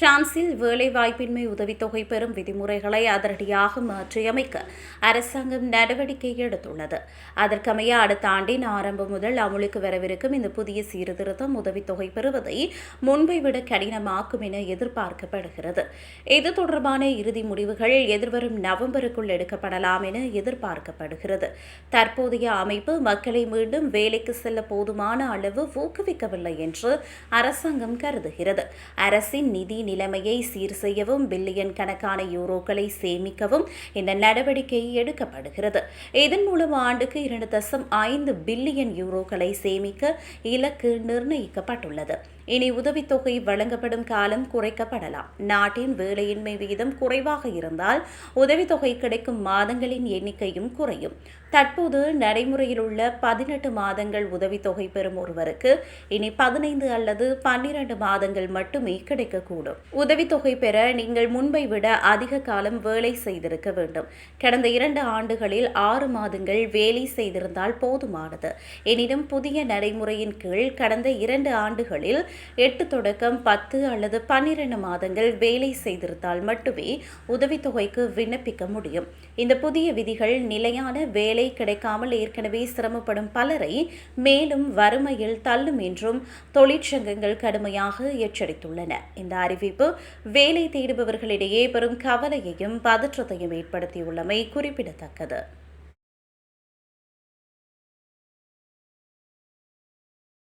பிரான்சில் வேலைவாய்ப்பின்மை உதவித்தொகை பெறும் விதிமுறைகளை அதிரடியாக மாற்றியமைக்க அரசாங்கம் நடவடிக்கை எடுத்துள்ளது. அதற்கமைய அடுத்த ஆண்டின் ஆரம்பம் முதல் அமுலுக்கு வரவிருக்கும் இந்த புதிய சீர்திருத்தம் உதவித்தொகை பெறுவதை முன்பை விட கடினமாக்கும் என எதிர்பார்க்கப்படுகிறது. இது தொடர்பான இறுதி முடிவுகள் எதிர்வரும் நவம்பருக்குள் எடுக்கப்படலாம் என எதிர்பார்க்கப்படுகிறது. தற்போதைய அமைப்பு மக்களை மீண்டும் வேலைக்கு செல்ல போதுமான அளவு ஊக்குவிக்கவில்லை என்று அரசாங்கம் கருதுகிறது. அரசின் நிதி நிலைமையை சீர் செய்யவும் பில்லியன் கணக்கான யூரோக்களை சேமிக்கவும் இந்த நடவடிக்கை எடுக்கப்படுகிறது. இதன் மூலம் ஆண்டுக்கு இரண்டு தசம் ஐந்து பில்லியன் யூரோக்களை சேமிக்க இலக்கு நிர்ணயிக்கப்பட்டுள்ளது. இனி உதவித்தொகை வழங்கப்படும் காலம் குறைக்கப்படலாம். நாட்டின் வேலையின்மை விகிதம் குறைவாக இருந்தால் உதவித்தொகை கிடைக்கும் மாதங்களின் எண்ணிக்கையும் குறையும். தற்போது நடைமுறையில் உள்ள பதினெட்டு மாதங்கள் உதவித்தொகை பெறும் ஒருவருக்கு இனி பதினைந்து அல்லது பன்னிரண்டு மாதங்கள் மட்டுமே கிடைக்கக்கூடும். உதவித்தொகை பெற நீங்கள் முன்பை விட அதிக காலம் வேலை செய்திருக்க வேண்டும். கடந்த இரண்டு ஆண்டுகளில் ஆறு மாதங்கள் வேலை செய்திருந்தால் போதுமானது. எனினும் புதிய நடைமுறையின் கீழ் கடந்த இரண்டு ஆண்டுகளில் எட்டு தொடக்கம் பத்து அல்லது பன்னிரண்டு மாதங்கள் வேலை செய்திருந்தால் மட்டுமே உதவித்தொகைக்கு விண்ணப்பிக்க முடியும். இந்த புதிய விதிகள் நிலையான வேலை கிடைக்காமல் ஏற்கனவே சிரமப்படும் பலரை மேலும் வறுமையில் தள்ளும் என்றும் தொழிற்சங்கங்கள் கடுமையாக எச்சரித்துள்ளன. இந்த அறிவிப்பு வேலை தேடுபவர்களிடையே பெரும் கவலையையும் பதற்றத்தையும் ஏற்படுத்தியுள்ளமை குறிப்பிடத்தக்கது.